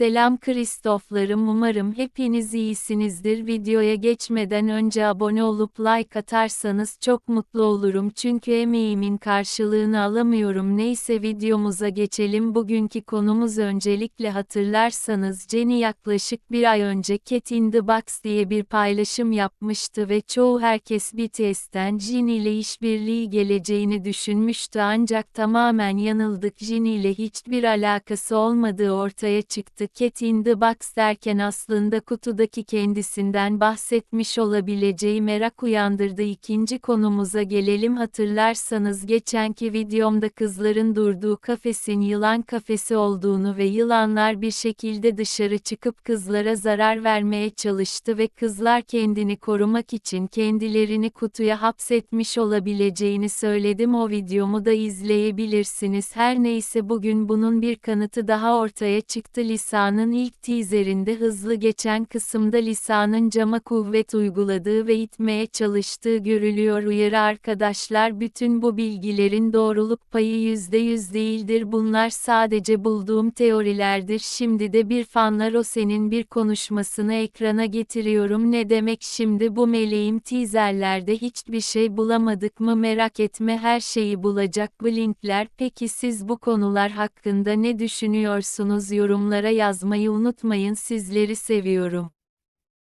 Selam Kristoflarım umarım hepiniz iyisinizdir. Videoya geçmeden önce abone olup like atarsanız çok mutlu olurum çünkü emeğimin karşılığını alamıyorum. Neyse videomuza geçelim. Bugünkü konumuz öncelikle hatırlarsanız Jenny yaklaşık bir ay önce Cat in the Box diye bir paylaşım yapmıştı ve çoğu herkes BTS'ten Jenny ile işbirliği geleceğini düşünmüştü ancak tamamen yanıldık. Jenny ile hiçbir alakası olmadığı ortaya çıktı. Cat in the Box derken aslında kutudaki kendisinden bahsetmiş olabileceği merak uyandırdı. İkinci konumuza gelelim hatırlarsanız geçenki videomda kızların durduğu kafesin yılan kafesi olduğunu ve yılanlar bir şekilde dışarı çıkıp kızlara zarar vermeye çalıştı ve kızlar kendini korumak için kendilerini kutuya hapsetmiş olabileceğini söyledim. O videomu da izleyebilirsiniz. Her neyse bugün bunun bir kanıtı daha ortaya çıktı. Lisa'nın ilk teaserinde hızlı geçen kısımda Lisa'nın cama kuvvet uyguladığı ve itmeye çalıştığı görülüyor. Uyarı arkadaşlar bütün bu bilgilerin doğruluk payı %100 değildir. Bunlar sadece bulduğum teorilerdir. Şimdi de bir fanlar o senin bir konuşmasını ekrana getiriyorum. Ne demek şimdi bu meleğim teaserlerde hiçbir şey bulamadık mı merak etme her şeyi bulacak bu linkler. Peki siz bu konular hakkında ne düşünüyorsunuz yorumlara yazmayı unutmayın sizleri seviyorum.